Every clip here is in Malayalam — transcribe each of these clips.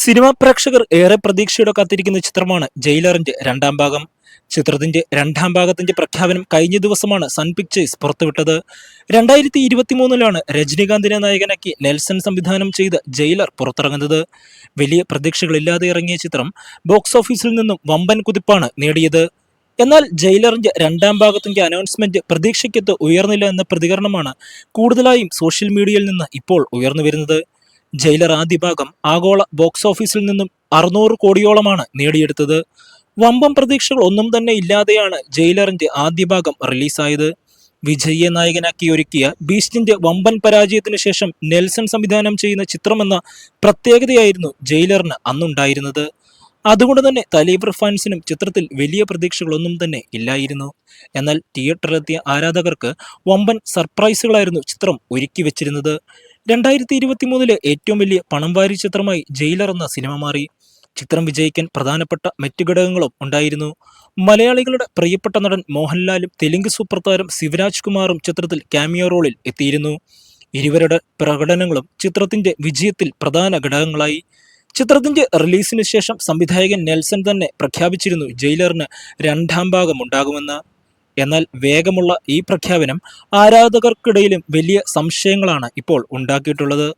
സിനിമാ പ്രേക്ഷകർ ഏറെ പ്രതീക്ഷയോടെ കാത്തിരിക്കുന്ന ചിത്രമാണ് ജയിലറിന്റെ രണ്ടാം ഭാഗം. ചിത്രത്തിന്റെ രണ്ടാം ഭാഗത്തിന്റെ പ്രഖ്യാപനം കഴിഞ്ഞ ദിവസമാണ് സൺ പിക്ചേഴ്സ് പുറത്തുവിട്ടത്. രണ്ടായിരത്തി ഇരുപത്തിമൂന്നിലാണ് രജനീകാന്തിനെ നായകനാക്കി നെൽസൺ സംവിധാനം ചെയ്ത ജയിലർ പുറത്തിറങ്ങുന്നത്. വലിയ പ്രതീക്ഷകളില്ലാതെ ഇറങ്ങിയ ചിത്രം ബോക്സ് ഓഫീസിൽ നിന്നും വമ്പൻ കുതിപ്പാണ് നേടിയത്. എന്നാൽ ജയിലറിന്റെ രണ്ടാം ഭാഗത്തിന്റെ അനൗൺസ്മെന്റ് പ്രതീക്ഷയ്ക്കത്ത് ഉയർന്നില്ല എന്ന പ്രതികരണമാണ് കൂടുതലായും സോഷ്യൽ മീഡിയയിൽ നിന്ന് ഇപ്പോൾ ഉയർന്നു വരുന്നത്. ജയിലർ ആദ്യ ഭാഗം ആഗോള ബോക്സ് ഓഫീസിൽ നിന്നും അറുന്നൂറ് കോടിയോളമാണ് നേടിയെടുത്തത്. വമ്പം പ്രതീക്ഷകൾ ഒന്നും തന്നെ ഇല്ലാതെയാണ് ജയിലറിന്റെ ആദ്യ ഭാഗം റിലീസായത്. വിജയ നായകനാക്കി ഒരുക്കിയ ബീസ്റ്റിന്റെ വമ്പൻ പരാജയത്തിന് ശേഷം നെൽസൺ സംവിധാനം ചെയ്യുന്ന ചിത്രമെന്ന പ്രത്യേകതയായിരുന്നു ജയിലറിന് അന്നുണ്ടായിരുന്നത്. അതുകൊണ്ട് തന്നെ തലീബർ ഫാൻസിനും ചിത്രത്തിൽ വലിയ പ്രതീക്ഷകളൊന്നും തന്നെ ഇല്ലായിരുന്നു. എന്നാൽ തിയേറ്ററിലെത്തിയ ആരാധകർക്ക് വമ്പൻ സർപ്രൈസുകളായിരുന്നു ചിത്രം ഒരുക്കി വെച്ചിരുന്നത് രണ്ടായിരത്തി ഇരുപത്തി മൂന്നിലെ ഏറ്റവും വലിയ പണം വാരി ചിത്രമായി ജയിലർ എന്ന സിനിമ മാറി. ചിത്രം വിജയിക്കാൻ പ്രധാനപ്പെട്ട മറ്റു ഘടകങ്ങളും ഉണ്ടായിരുന്നു. മലയാളികളുടെ പ്രിയപ്പെട്ട നടൻ മോഹൻലാലും തെലുങ്ക് സൂപ്പർ താരം ശിവരാജ് കുമാറും ചിത്രത്തിൽ ക്യാമിയോ റോളിൽ എത്തിയിരുന്നു. ഇരുവരുടെ പ്രകടനങ്ങളും ചിത്രത്തിന്റെ വിജയത്തിൽ പ്രധാന ഘടകങ്ങളായി. ചിത്രത്തിന്റെ റിലീസിന് ശേഷം സംവിധായകൻ നെൽസൺ തന്നെ പ്രഖ്യാപിച്ചിരുന്നു ജയിലറിന് രണ്ടാം ഭാഗം ഉണ്ടാകുമെന്ന്. എന്നാൽ വേഗമുള്ള ഈ പ്രഖ്യാപനം ആരാധകർക്കിടയിലും വലിയ സംശയങ്ങളാണ് ഇപ്പോൾ ഉണ്ടാക്കിയിട്ടുള്ളത്.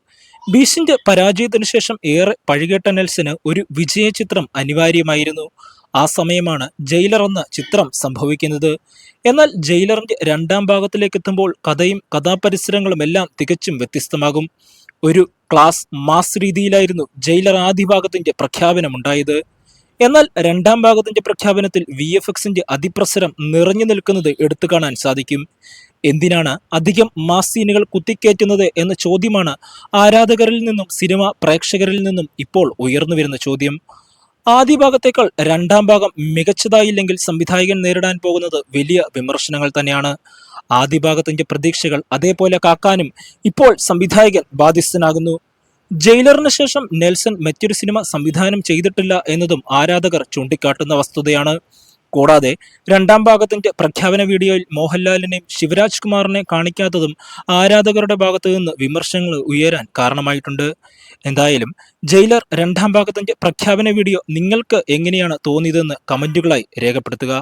ബീസിന്റെ പരാജയത്തിനു ശേഷം ഏറെ പഴുകേട്ട നെൽസന് ഒരു വിജയ ചിത്രം അനിവാര്യമായിരുന്നു. ആ സമയമാണ് ജയിലർ എന്ന ചിത്രം സംഭവിക്കുന്നത്. എന്നാൽ ജയിലറിന്റെ രണ്ടാം ഭാഗത്തിലേക്ക് എത്തുമ്പോൾ കഥയും കഥാപരിസരങ്ങളും എല്ലാം തികച്ചും വ്യത്യസ്തമാകും. ഒരു ക്ലാസ് മാസ് രീതിയിലായിരുന്നു ജയിലർ ആദ്യ ഭാഗത്തിന്റെ പ്രഖ്യാപനമുണ്ടായത്. എന്നാൽ രണ്ടാം ഭാഗത്തിന്റെ പ്രഖ്യാപനത്തിൽ വി എഫ് എക്സിന്റെ അതിപ്രസരം നിറഞ്ഞു നിൽക്കുന്നത് എടുത്തു കാണാൻ സാധിക്കും. എന്തിനാണ് അധികം മാസ് സീനുകൾ കുത്തിക്കയറ്റുന്നത് എന്ന ചോദ്യമാണ് ആരാധകരിൽ നിന്നും സിനിമ പ്രേക്ഷകരിൽ നിന്നും ഇപ്പോൾ ഉയർന്നു വരുന്ന ചോദ്യം. ആദ്യ ഭാഗത്തേക്കാൾ രണ്ടാം ഭാഗം മികച്ചതായില്ലെങ്കിൽ സംവിധായകൻ നേരിടാൻ പോകുന്നത് വലിയ വിമർശനങ്ങൾ തന്നെയാണ്. ആദ്യ ഭാഗത്തിന്റെ പ്രതീക്ഷകൾ അതേപോലെ കാക്കാനും ഇപ്പോൾ സംവിധായകൻ ബാധ്യസ്ഥനാകുന്നു. ജയിലറിന് ശേഷം നെൽസൺ മറ്റൊരു സിനിമ സംവിധാനം ചെയ്തിട്ടില്ല എന്നതും ആരാധകർ ചൂണ്ടിക്കാട്ടുന്ന വസ്തുതയാണ്. കൂടാതെ രണ്ടാം ഭാഗത്തിന്റെ പ്രഖ്യാപന വീഡിയോയിൽ മോഹൻലാലിനെയും ശിവരാജ് കുമാറിനെ കാണിക്കാത്തതും ആരാധകരുടെ ഭാഗത്തു നിന്ന് വിമർശനങ്ങൾ ഉയരാൻ കാരണമായിട്ടുണ്ട്. എന്തായാലും ജയിലർ രണ്ടാം ഭാഗത്തിന്റെ പ്രഖ്യാപന വീഡിയോ നിങ്ങൾക്ക് എങ്ങനെയാണ് തോന്നിയതെന്ന് കമന്റുകളായി രേഖപ്പെടുത്തുക.